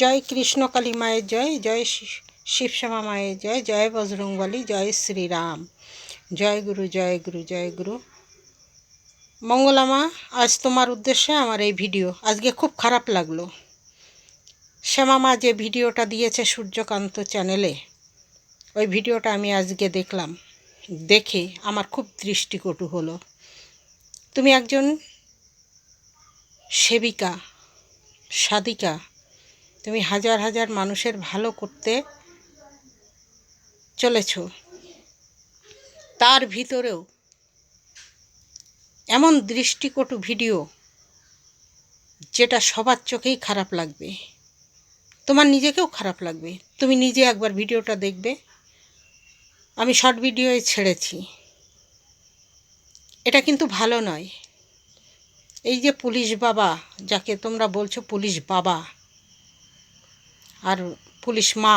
জয় কৃষ্ণকালী মায়ের জয় জয় শিবশ্যামা মায়ের জয় জয় বজরংবলী, জয় শ্রীরাম। জয় গুরু জয় গুরু জয় গুরু। মঙ্গলামা আজ তোমার উদ্দেশ্যে আমার এই ভিডিও। আজকে খুব খারাপ লাগল। শ্যামা মা যে ভিডিওটা দিয়েছে সূর্যকান্ত চ্যানেলে, ওই ভিডিওটা আমি আজকে দেখলাম। দেখে আমার খুব দৃষ্টিকটু হলো। তুমি একজন সেবিকা, সাধিকা তুমি হাজার হাজার মানুষের ভালো করতে চলেছ। তার ভিতরেও এমন দৃষ্টিকটু ভিডিও যেটা সবার চোখেই খারাপ লাগবে। তোমার নিজেকেও খারাপ লাগবে। তুমি নিজে একবার ভিডিওটা দেখবে। আমি শর্ট ভিডিওয়ে ছেড়েছি। এটা কিন্তু ভালো নয়। এই যে পুলিশ বাবা, যাকে তোমরা বলছো পুলিশ বাবা আর পুলিশ মা,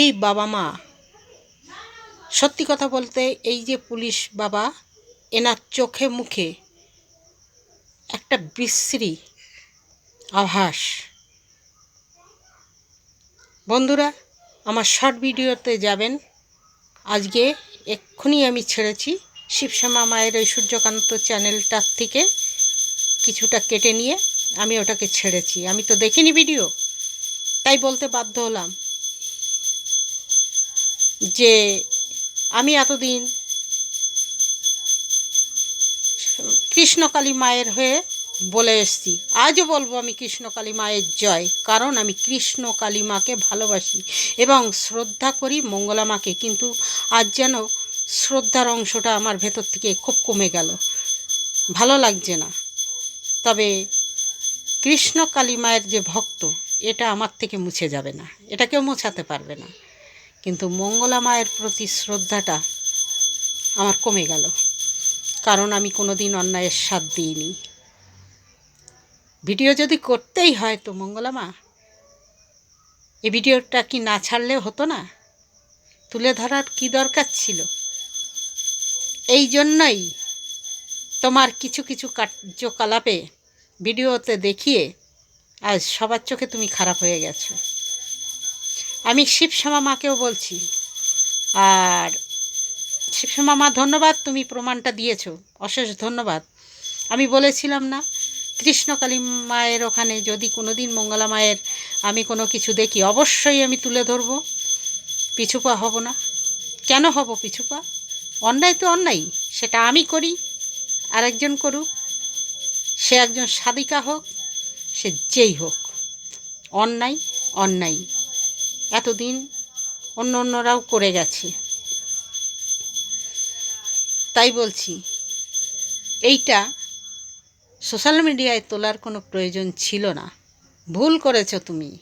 এই বাবা মা, সত্যি কথা বলতে এই যে পুলিশ বাবা, এনার চোখে মুখে একটা বিশ্রী আভাস। বন্ধুরা, আমার শর্ট ভিডিওতে যাবেন। আজকে এক্ষুনি আমি ছেড়েছি। শিবশ্যামা মায়ের ওই সূর্যকান্ত চ্যানেলটার থেকে কিছুটা কেটে নিয়ে আমি ওটাকে ছেড়েছি। আমি তো দেখিনি ভিডিও। তাই বলতে বাধ্য হলাম যে আমি এতদিন কৃষ্ণকালী মায়ের হয়ে বলে এসছি। আজও বলব আমি কৃষ্ণকালী মায়ের জয়, কারণ আমি কৃষ্ণকালী মাকে ভালোবাসি এবং শ্রদ্ধা করি মঙ্গলা মাকে, কিন্তু আজ যেন শ্রদ্ধার অংশটা আমার ভেতর থেকে খুব কমে গেল। ভালো লাগছে না। তবে কৃষ্ণ কালী মায়ের যে ভক্ত এটা আমার থেকে মুছে যাবে না। এটা কেউ মোছাতে পারবে না। কিন্তু মঙ্গলা মায়ের প্রতি শ্রদ্ধাটা আমার কমে গেল। কারণ আমি কোনো দিন অন্যায়ের স্বাদ দিইনি। ভিডিও যদি করতেই হয় তো মঙ্গলা মা এই ভিডিওটা কি না ছাড়লে হতো না? তুলে ধরার কি দরকার ছিল? এই জন্যই তোমার কিছু কিছু কার্যকলাপে ভিডিওতে দেখিয়ে আজ সবার চোখে তুমি খারাপ হয়ে গেছো। আমি শিবশ্যামা মাকেও বলছি, আর শিবশ্যামা মা, ধন্যবাদ তুমি প্রমাণটা দিয়েছ, অশেষ ধন্যবাদ। আমি বলেছিলাম না, কৃষ্ণকালী মায়ের ওখানে যদি কোনো দিন মঙ্গলা মায়ের আমি কোনো কিছু দেখি, অবশ্যই আমি তুলে ধরবো। পিছুপা হব না। কেন হব পিছুপা? অন্যায় তো অন্যায় সেটা আমি করি, আরেকজন করুক, সে একজন সাদিকা হোক সে যেই হোক, অন্যায় অন্যায়। এতদিন অন্য অন্যরাও করে গেছে। তাই বলছি, এইটা সোশ্যাল মিডিয়ায় তোলার কোনো প্রয়োজন ছিল না। ভুল করেছ তুমি।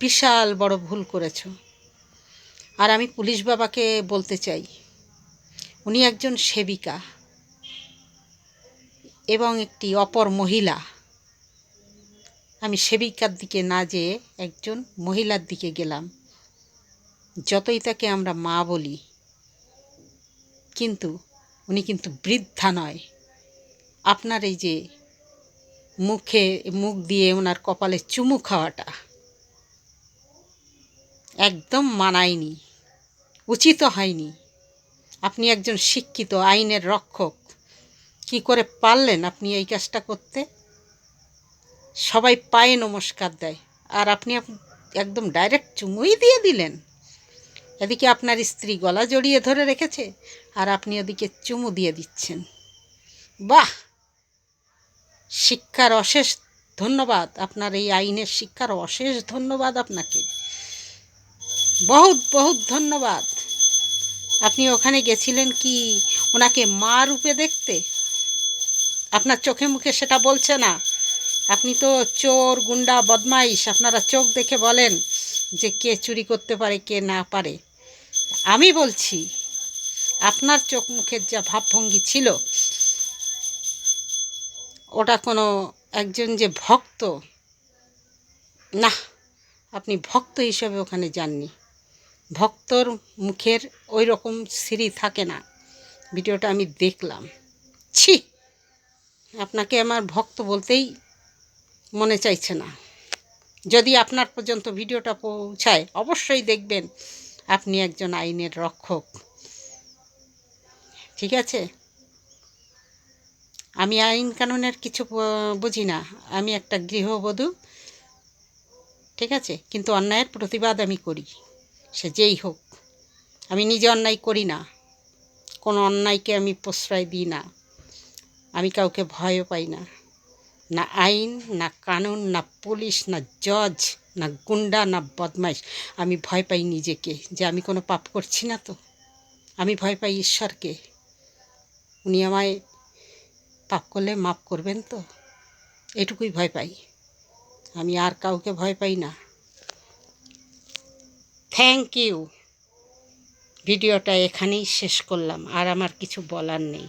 বিশাল বড় ভুল করেছ। আর আমি পুলিশ বাবাকে বলতে চাই, উনি একজন সেবিকা এবং একটি অপর মহিলা। আমি সেবিকার দিকে না যেয়ে একজন মহিলার দিকে গেলাম। যতই তাকে আমরা মা বলি, কিন্তু উনি কিন্তু বৃদ্ধা নয়। আপনার এই যে মুখে, মুখ দিয়ে ওনার কপালে চুমু খাওয়াটা একদম মানায়নি, উচিত হয়নি। আপনি একজন শিক্ষিত, আইনের রক্ষক, কি করে পারলেন আপনি এই কাজটা করতে? সবাই পায়ে নমস্কার দেয়। আর আপনি একদম ডাইরেক্ট চুমুই দিয়ে দিলেন। এদিকে আপনার স্ত্রী গলা জড়িয়ে ধরে রেখেছে, আর আপনি ওদিকে চুমু দিয়ে দিচ্ছেন। বাহ! শিক্ষার অশেষ ধন্যবাদ। আপনার এই আইনের শিক্ষার অশেষ ধন্যবাদ আপনাকে। বহুত বহুত ধন্যবাদ। আপনি ওখানে গেছিলেন কি ওনাকে মা রূপে দেখতে? আপনার চোখে মুখে সেটা বলছে না? আপনি তো চোর, গুন্ডা, বদমাইশ। আপনারা চোখ দেখে বলেন যে কে চুরি করতে পারে, কে না পারে। আমি বলছি, আপনার চোখ মুখের যা ভাবভঙ্গি ছিল, ওটা কোনো একজন যে ভক্ত, না, আপনি ভক্ত হিসেবে ওখানে যাননি। ভক্তর মুখের ওই রকম সিঁড়ি থাকে না। ভিডিওটা আমি দেখলাম। ছি! আপনাকে আমার ভক্ত বলতেই মনে চাইছে না। যদি আপনার পর্যন্ত ভিডিওটা পৌঁছায়, অবশ্যই দেখবেন আপনি একজন আইনের রক্ষক। ঠিক আছে? আমি আইন কানুনের কিছু বুঝি না। আমি একটা গৃহবধূ। ঠিক আছে? কিন্তু অন্যায়ের প্রতিবাদ আমি করি। সে যেই হোক। আমি নিজে অন্যায় করি না। কোনো অন্যায়কে আমি প্রশ্রয় দিই না। আমি কাউকে ভয়ও পাই না। না আইন না কানুন না পুলিশ না জজ না গুন্ডা না বদমাইশ আমি ভয় পাই নিজেকে যে আমি কোনো পাপ করছি না তো আমি ভয় পাই ঈশ্বরকে উনি আমায় পাপ করলে মাপ করবেন তো এটুকুই ভয় পাই আমি আর কাউকে ভয় পাই না থ্যাংক ইউ ভিডিওটা এখানেই শেষ করলাম আর আমার কিছু বলার নেই